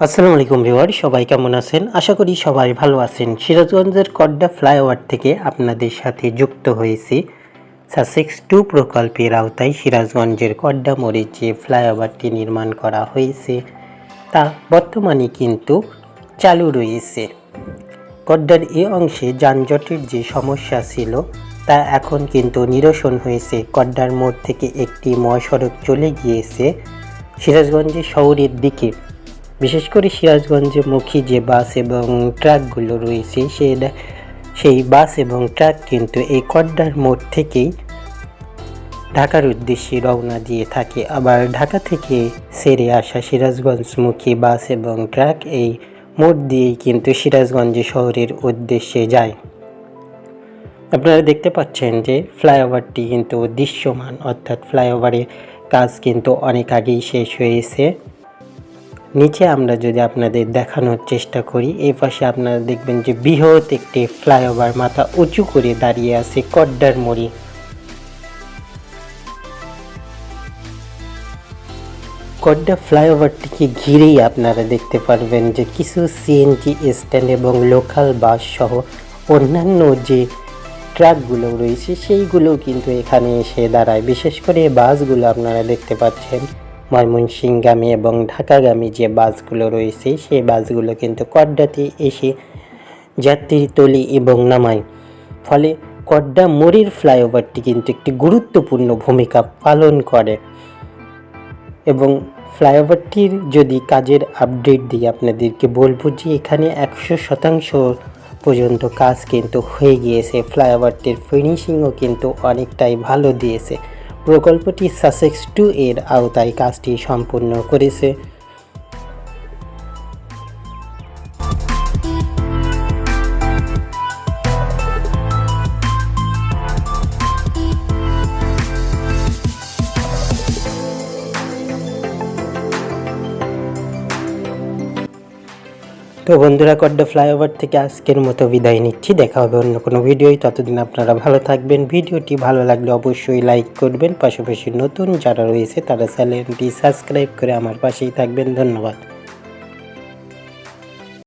আসসালামু আলাইকুম ভিউয়ার সবাই কেমন আছেন? আশা করি সবাই ভালো আছেন। সিরাজগঞ্জের কড্ডা ফ্লাইওভার থেকে আপনাদের সাথে যুক্ত হয়েছি সাসেক্স টু প্রকল্পের আওতায় সিরাজগঞ্জের কড্ডা মোড়ে যে ফ্লাইওভারটি নির্মাণ করা হয়েছে, তা বর্তমানে কিন্তু চালু রয়েছে। কড্ডার এ অংশে যানজটের যে সমস্যা ছিল, তা এখন কিন্তু নিরসন হয়েছে। কড্ডার মোড় থেকে একটি মহাসড়ক চলে গিয়েছে সিরাজগঞ্জের শহরের দিকে। বিশেষ করে সিরাজগঞ্জে মুখী যে বাস এবং ট্রাকগুলো রয়েছে সে সেই বাস এবং ট্রাক কিন্তু এই কড্ডার মোড় থেকেই ঢাকার উদ্দেশ্যে রওনা দিয়ে থাকে। আবার ঢাকা থেকে সেরে আসা সিরাজগঞ্জমুখী বাস এবং ট্রাক এই মোড় দিয়েই কিন্তু সিরাজগঞ্জ শহরের উদ্দেশ্যে যায়। আপনারা দেখতে পাচ্ছেন যে ফ্লাইওভারটি কিন্তু দৃশ্যমান, অর্থাৎ ফ্লাইওভারের কাজ কিন্তু অনেক আগেই শেষ হয়েছে। নিচে আমরা যদি আপনাদের দেখানোর চেষ্টা করি, এই পাশে আপনারা দেখবেন যে বৃহৎ একটি ফ্লাইওভার মাথা উঁচু করে দাঁড়িয়ে আছে কড্ডার মরি কড্ডা ফ্লাইওভারটিকে ঘিরেই আপনারা দেখতে পারবেন যে কিছু সিএনজি স্ট্যান্ড এবং লোকাল বাস সহ অন্যান্য যে ট্রাকগুলো রয়েছে, সেইগুলো কিন্তু এখানে এসে দাঁড়ায়। বিশেষ করে বাসগুলো আপনারা দেখতে পাচ্ছেন। ময়মনসিংগামী এবং ঢাকাগামী যে বাসগুলো রয়েছে, সেই বাসগুলো কিন্তু কড্ডাতে এসে যাত্রী তোলে এবং নামায়। ফলে কড্ডা মোড়ের ফ্লাইওভারটি কিন্তু একটি গুরুত্বপূর্ণ ভূমিকা পালন করে। এবং ফ্লাইওভারটির যদি কাজের আপডেট দিই, আপনাদেরকে বলব যে এখানে একশো শতাংশ পর্যন্ত কাজ কিন্তু হয়ে গিয়েছে। ফ্লাইওভারটির ফিনিশিংও কিন্তু অনেকটাই ভালো দিয়েছে। প্রকল্পটি সাসেক্স টু এর আওতায় কাজটি সম্পূর্ণ করেছে। তো বন্ধুরা, কড্ডা ফ্লাইওভার থেকে আজকের মতো বিদায় নিচ্ছি। দেখা হবে অন্য কোনো ভিডিওই ততদিন আপনারা ভালো থাকবেন। ভিডিওটি ভালো লাগলে অবশ্যই লাইক করবেন। পাশাপাশি নতুন যারা রয়েছে, তারা চ্যানেলটি সাবস্ক্রাইব করে আমার পাশেই থাকবেন। ধন্যবাদ।